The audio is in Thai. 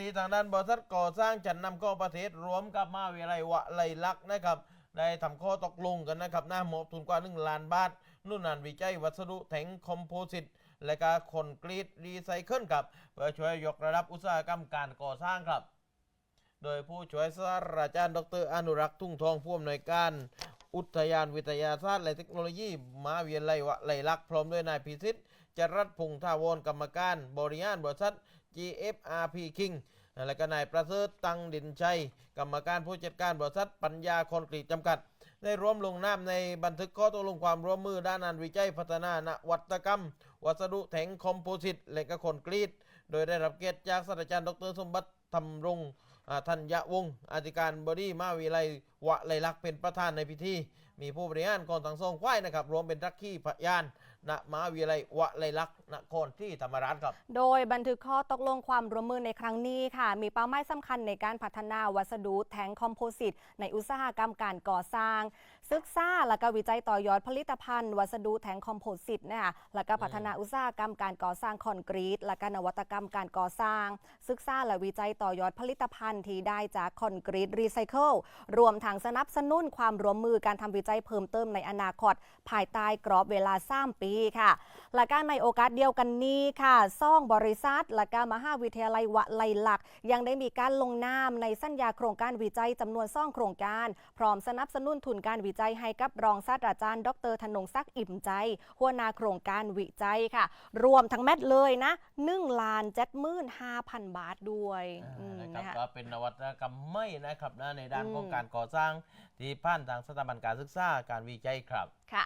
ที่ทางด้านบริษัทก่อสร้างจัดนำเข้าประเทศรวมกับมหาวิทยาลัยวะไลลักษณ์นะครับได้ทำข้อตกลงกันนะครับหน้ามอบทุนกว่า 1 ล้านบาทนุ่นนานวิจัยวัสดุแข็งคอมโพสิตและก็คอนกรีตรีไซเคิลครับเพื่อช่วยยกระดับอุตสาหกรรมการก่อสร้างครับ โดยผู้ช่วยศาสตราจารย์ ดร อนุรักษ์ทุ่งทองผู้อำนวยการ อุทยานวิทยาศาสตร์และเทคโนโลยีมหาวิทยาลัยวะไลลักษ์พร้อมด้วยนายพิสิทธิ์จรัสพงษ์ทาวรกรรมการ บริหารบริษัท GFRP King และก็นายประเสริฐตังดินชัย กรรมการผู้จัดการบริษัทปัญญาคอนกรีตจำกัด ได้ร่วมลงนามในบันทึกข้อตกลงความร่วมมือด้านการวิจัยพัฒนานวัตกรรม วัสดุแข็งคอมโพสิตและก็คอนกรีด โดยได้รับเกียรติจากศาสตราจารย์ดรสมบัติธรรมรงค์อ่าธัญวงศ์อธิการบดีมหาวิทยาลัยวะไลลักษณ์เป็นประธานในพิธี มีผู้บริหารกองสังสองฝ่ายนะครับ รวมเป็นรักขี้พยาน ณมหาวิทยาลัยวะไลลักษณ์นครที่ธรรมราชครับ โดยบันทึกข้อตกลงความร่วมมือในครั้งนี้ค่ะ มีเป้าหมายสำคัญในการพัฒนาวัสดุแทงคอมโพสิตในอุตสาหกรรมการก่อสร้าง ศึกษาและก็วิจัยต่อยอดผลิตภัณฑ์ วัสดุแทงคอมโพสิตนะคะและก็พัฒนาอุตสาหกรรมการก่อสร้างคอนกรีต และก็นวัตกรรมการก่อสร้าง ศึกษาและวิจัยต่อยอดผลิตภัณฑ์ที่ได้จากคอนกรีตรีไซเคิลรวมทั้งสนับสนุนความร่วมมือการทำวิจัยเพิ่มเติมในอนาคต ภายใต้กรอบเวลา3ปีค่ะและการในโอกาสเดียวกันนี้ค่ะซ่องบริษัทและการมหาวิทยาลัยวะไลลักษณ์ยังได้มีการลงนามในสัญญาโครงการวิจัยจำนวนซ่องโครงการ พร้อมสนับสนุนทุนการวิจัยให้กับรองศาสตราจารย์ ดรธนงศักดิ์อิ่มใจ หัวหน้าโครงการวิจัยค่ะ รวมทั้งแมทเลยนะ1ล้านเจ็ดหมื่นห้าพันบาทด้วยอืมนะครับนะคะก็เป็นนวัตกรรมใหม่นะครับนะในด้านอืมของการก่อสร้างที่ผ่านทางสถาบันการศึกษาการวิจัยครับค่ะ